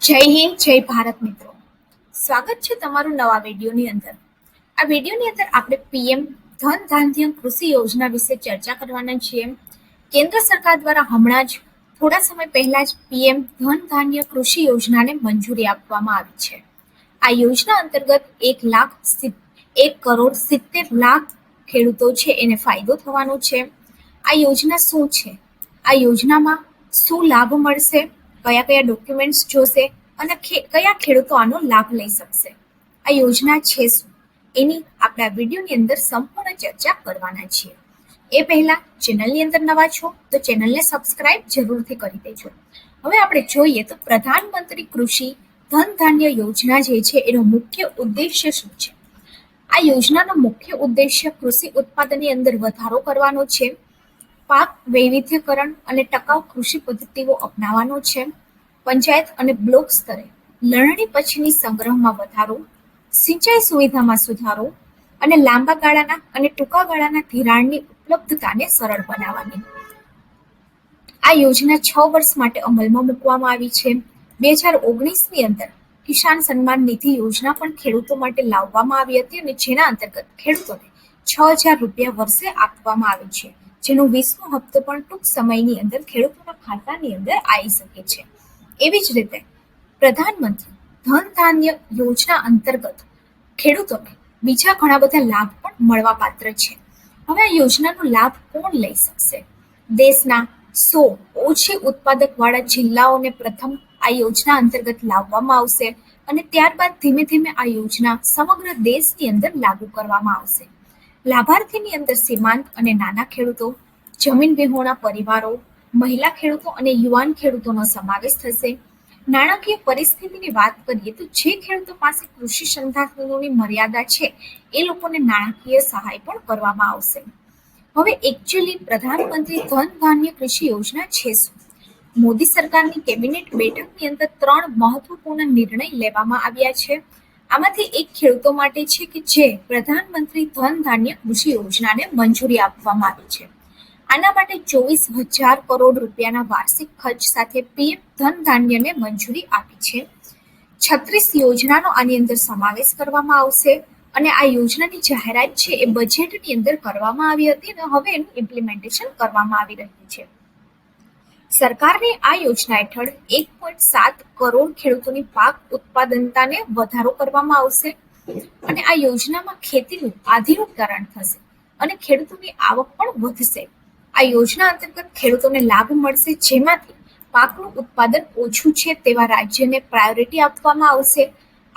જય હિન્દ, જય ભારત મિત્રો. સ્વાગત છે તમારું નવા વિડીયોની અંદર. આ વિડીયોની અંદર આપણે પીએમ ધન ધાન્ય કૃષિ યોજના વિશે ચર્ચા કરવાના છીએ. કેન્દ્ર સરકાર દ્વારા હમણાં જ, થોડા સમય પહેલા જ પીએમ ધન ધાન્ય કૃષિ યોજનાને મંજૂરી આપવામાં આવી છે. આ યોજના અંતર્ગત એક લાખ એક કરોડ સિત્તેર લાખ ખેડૂતો છે, એને ફાયદો થવાનો છે. આ યોજના શું છે? આ યોજનામાં શું લાભ મળશે? કયા કયા ડોક્યુમેન્ટ્સ જોશે અને કયા ખેડૂતો આનો લાભ લઈ શકશે? આ યોજના છે શું? એની આપણે વિડીયોની અંદર સંપૂર્ણ ચર્ચા કરવાના છીએ. એ પહેલા ચેનલની અંદર નવા છો તો ચેનલને સબસ્ક્રાઇબ જરૂરથી કરી દેજો. હવે આપણે જોઈએ તો પ્રધાનમંત્રી કૃષિ ધન ધાન્ય યોજના જે છે, એનો મુખ્ય ઉદ્દેશ્ય શું છે? આ યોજનાનો મુખ્ય ઉદ્દેશ્ય કૃષિ ઉત્પાદનની અંદર વધારો કરવાનો છે. પાક વૈવિધ્યકરણ અને ટકાઉ કૃષિ પદ્ધતિઓ અપનાવવાનો છે. પંચાયત અને બ્લોક સ્તરે લણણી પછીની સંગ્રહમાં વધારો, સિંચાઈ સુવિધામાં સુધારો અને લાંબા ગાળાના અને ટૂંકા ગાળાના ધિરાણની ઉપલબ્ધતાને સરળ બનાવવાની. આ યોજના છ વર્ષ માટે અમલમાં મૂકવામાં આવી છે. બે હજાર ઓગણીસની અંદર કિસાન સન્માન નિધિ યોજના પણ ખેડૂતો માટે લાવવામાં આવી હતી અને જેના અંતર્ગત ખેડૂતોને છ હજાર રૂપિયા વર્ષે આપવામાં આવે છે. જેનો વીસમો હપ્તો પણ ટૂંક સમયની અંદર ખેડૂતોના ખાતાની અંદર આવી શકે છે. એવી જ રીતે પ્રધાનમંત્રી ધન ધાન્ય યોજના અંતર્ગત ખેડૂતોને બીજા ઘણા બધા લાભ પણ મળવા પાત્ર છે. હવે આ યોજનાનો લાભ કોણ લઈ શકશે? દેશના સો ઓછી ઉત્પાદક વાળા જિલ્લાઓને પ્રથમ આ યોજના અંતર્ગત લાવવામાં આવશે અને ત્યારબાદ ધીમે ધીમે આ યોજના સમગ્ર દેશની અંદર લાગુ કરવામાં આવશે. લાભાર્થીની અંદર સીમાંત અને નાના ખેડૂતો, જમીન વિહોણા પરિવારો, મહિલા ખેડૂતો અને યુવાન ખેડૂતોનો સમાવેશ થશે. નાણાકીય પરિસ્થિતિની વાત કરીએ તો જે ખેડૂતો પાસે કૃષિ સંસાધનોની મર્યાદા છે, એ લોકોને નાણાકીય સહાય પણ કરવામાં આવશે. હવે એકચ્યુઅલી પ્રધાનમંત્રી ધન ધાન્ય કૃષિ યોજના છે શું? મોદી સરકારની કેબિનેટ બેઠકની અંદર ત્રણ મહત્વપૂર્ણ નિર્ણય લેવામાં આવ્યા છે. આમાંથી એક ખેડૂતો માટે છે કે જે પ્રધાનમંત્રી ધન ધાન્ય કૃષિ યોજનાને મંજૂરી આપવામાં આવી છે. આના માટે ચોવીસ હજાર કરોડ રૂપિયાના વાર્ષિક ખર્ચ સાથે પીએમ ધન ધાન્યને મંજૂરી આપી છે. છત્રીસ યોજનાનો આની અંદર સમાવેશ કરવામાં આવશે અને આ યોજનાની જાહેરાત છે એ બજેટની અંદર કરવામાં આવી હતી અને હવે એનું ઇમ્પ્લિમેન્ટેશન કરવામાં આવી રહ્યું છે. સરકારની આ યોજના હેઠળ એક પોઈન્ટ સાત કરોડ ખેડૂતોની પાક ઉત્પાદનતાને વધારો કરવામાં આવશે અને આ યોજનામાં ખેતીનું આધુનિકરણ થશે અને ખેડૂતોની આવક પણ વધશે. આ યોજના અંતર્ગત ખેડૂતોને લાભ મળશે, જેમાંથી પાકનું ઉત્પાદન ઓછું છે તેવા રાજ્યને પ્રાયોરિટી આપવામાં આવશે.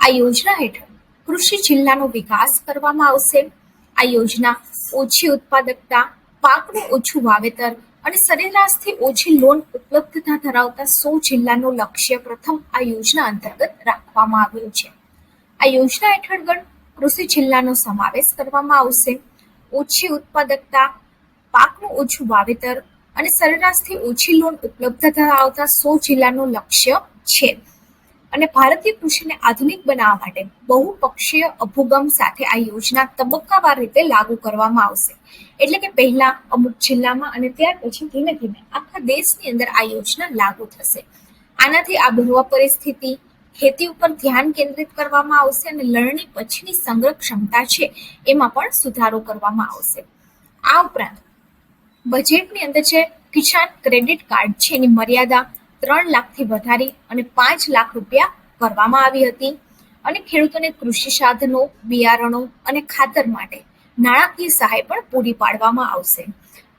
આ યોજના હેઠળ કૃષિ જિલ્લાનો વિકાસ કરવામાં આવશે. આ યોજના ઓછી ઉત્પાદકતા, પાકનું ઓછું વાવેતર અને સરેરાશથી ઓછી લોન ઉપલબ્ધતા ધરાવતા સો જિલ્લાનું લક્ષ્ય પ્રથમ આ યોજના અંતર્ગત રાખવામાં આવ્યું છે. આ યોજના હેઠળ કૃષિ જિલ્લાનો સમાવેશ કરવામાં આવશે. ઓછી ઉત્પાદકતા, પાકનું ઓછું વાવેતર અને સરેરાશથી ઓછી લોન ઉપલબ્ધ ધરાવતા સો જિલ્લાનું લક્ષ્ય છે. અને ભારતીય કૃષિને આધુનિક બનાવવા માટે બહુપક્ષીય અભુગમ સાથે આ યોજના તબક્કાવાર રીતે લાગુ કરવામાં આવશે. એટલે કે પહેલા અમુક જિલ્લામાં અને ત્યાર પછી ધીમે ધીમે આખા દેશની અંદર આ યોજના લાગુ થશે. આનાથી આબોહવા પરિસ્થિતિ, ખેતી ઉપર ધ્યાન કેન્દ્રિત કરવામાં આવશે અને લણણી પછીની સંગ્રહ ક્ષમતા છે એમાં પણ સુધારો કરવામાં આવશે. આ ઉપરાંત બજેટની અંદર જે કિસાન ક્રેડિટ કાર્ડ છે એની મર્યાદા ત્રણ લાખથી વધારી અને પાંચ લાખ રૂપિયા કરવામાં આવી હતી. અને ખેડૂતોને કૃષિ સાધનો, બિયારણો અને ખાતર માટે નાણાકીય સહાય પણ પૂરી પાડવામાં આવશે.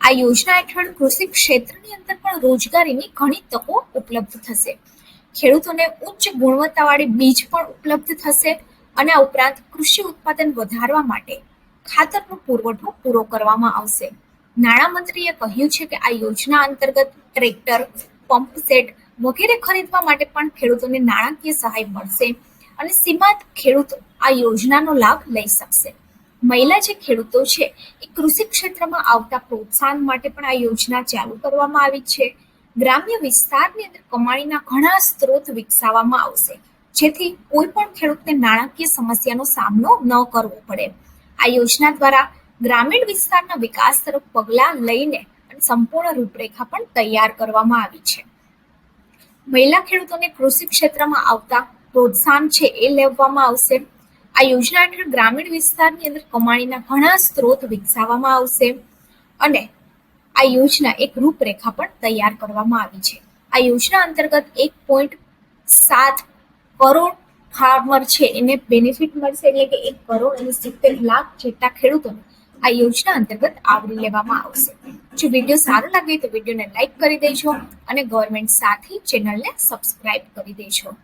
આ યોજના હેઠળ કૃષિ ક્ષેત્રની અંદર પણ રોજગારીની ઘણી તકો ઉપલબ્ધ થશે. ખેડૂતોને ઉચ્ચ ગુણવત્તાવાળી બીજ પણ ઉપલબ્ધ થશે અને આ ઉપરાંત કૃષિ ઉત્પાદન વધારવા માટે ખાતરનો પુરવઠો પૂરો કરવામાં આવશે. નાણામંત્રીએ કહ્યું છે કે આ યોજના અંતર્ગત ટ્રેક્ટર પંપ સેટ વગેરે ખરીદવા માટે પણ ખેડૂતોને નાણાકીય સહાય મળશે અને સીમાંત ખેડૂતો આ યોજનાનો લાભ લઈ શકશે. મહિલા જે ખેડૂતો છે, એ કૃષિ ક્ષેત્રમાં આવતા પ્રોત્સાહન માટે પણ આ યોજના ચાલુ કરવામાં આવી છે. ગ્રામ્ય વિસ્તારની અંદર કમાણીના ઘણા સ્ત્રોત વિકસાવવામાં આવશે, જેથી કોઈ પણ ખેડૂતને નાણાકીય સમસ્યાનો સામનો ન કરવો પડે. આ યોજના દ્વારા ગ્રામીણ વિસ્તારના વિકાસ તરફ પગલાં લઈને અને સંપૂર્ણ રૂપરેખા પણ તૈયાર કરવામાં આવી છે. મહિલા ખેડૂતોને કૃષિ ક્ષેત્રમાં આવતા પ્રોત્સાહન છે એ લેવામાં આવશે. આ યોજના હેઠળ ગ્રામીણ વિસ્તારની અંદર કમાણીના ઘણા સ્ત્રોત વિકસાવવામાં આવશે અને આ યોજના એક રૂપરેખા પણ તૈયાર કરવામાં આવી છે. આ યોજના અંતર્ગત એક પોઈન્ટ સાત કરોડ ફાર્મર છે, એને બેનિફિટ મળશે એટલે કે એક કરોડ અને સિત્તેર લાખ જેટલા ખેડૂતોને આ યોજના અંતર્ગત આવરી લેવામાં આવશે. જો વીડિયો સારો લાગે તો વિડીયોને લાઈક કરી દેજો અને ગવર્મેન્ટ સાથી ચેનલને સબસ્ક્રાઇબ કરી દેજો.